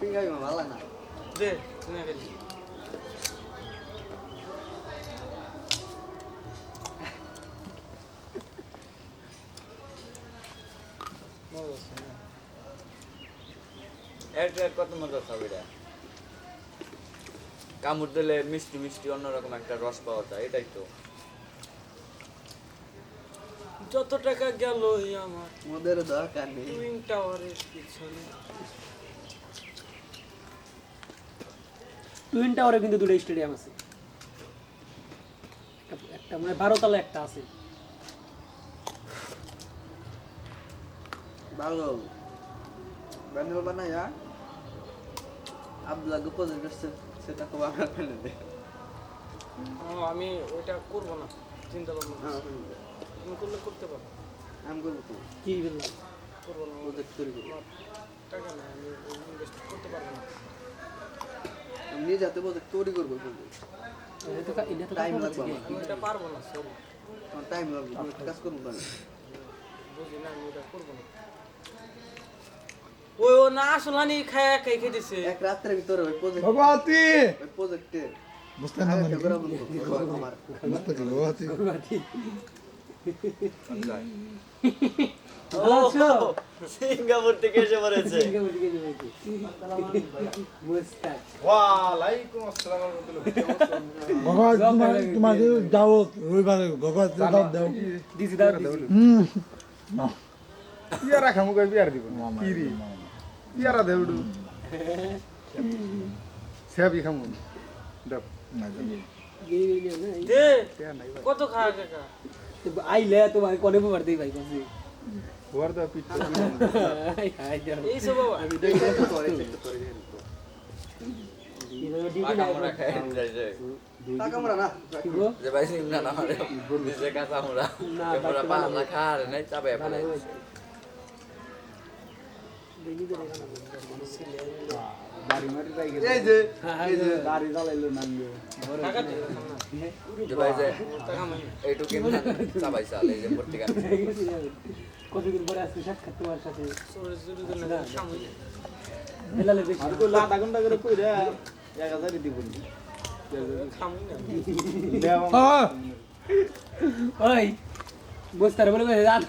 Finger ভালো না দে শুনে গেলি কত মজা ছবিটা কামড় দিলে মিষ্টি মিষ্টি অন্যরকম একটা রস পাওয়া যায় এটাই তো। যত টাকা গেল আমার। মোদের দরকার নেই। টাওয়ারের পিছনে। টুইন টাওয়ারে কিন্তু দুটো স্টেডিয়াম আছে। একটা- মানে বারোতলা একটা আছে। ভালো আব্দুল্লাহ করছে সেটা খুব আমরা ফেলে দে ও, আমি ওইটা করব না চিন্তা হ্যাঁ, করছি। তুমি করলে করতে পারো আমি করব তো। কি করব? না প্রজেক্ট তৈরি করব। টাকা নাই আমি ইনভেস্ট করতে পারব না। নিজে হাতে প্রজেক্ট তৈরি করব লাগবে এটা পারব না সরি আমার টাইম লাগবে কাজ করব না। বুঝি না আমি এটা করব না। ওই ও না আসলে খায় খাই খেতেছে। এক রাত্রের ভিতরে ওই প্রজেক্ট ভগবতী! ওই প্রজেক্টে বুঝতে না করে বলব আমার বুঝতে কি ভগবতী। ভালো আছো? সিঙ্গাপুর থেকে এসে পড়েছে। সিঙ্গাপুর থেকে এসে বলছি। মুস্তাক। ওয়ালাইকুম আসসালাম তোমার তোমার যাও রবিবারে ভগবত দাও দাও দিছি দাও হুম। পিয়ারা খামু কই পিয়ারা দিব পিরি পিয়ারা দেউডু সেবি খামু। না, দে। কত কাকা? তো আইলে তোমাকে কোনে পার দেই ভাই কাছে ওর তো পিট হাই হাই যাও এই সব আমি দেখি করে একটু করে এভাবে ডিউটি পাকা নাই মোড়া খাই যাইছে টাকা আমরা না। কি গো? যে ভাই সিমনা না মারে যাই গেছে এই যে গাড়ি চালাইলো না। কতদিন পরে আজকে সাক্ষাৎ তোমার সাথে? লাটা ঘণ্টা করে কইরা 1000 দিব খামই না। দেব ওই বস্তার বলে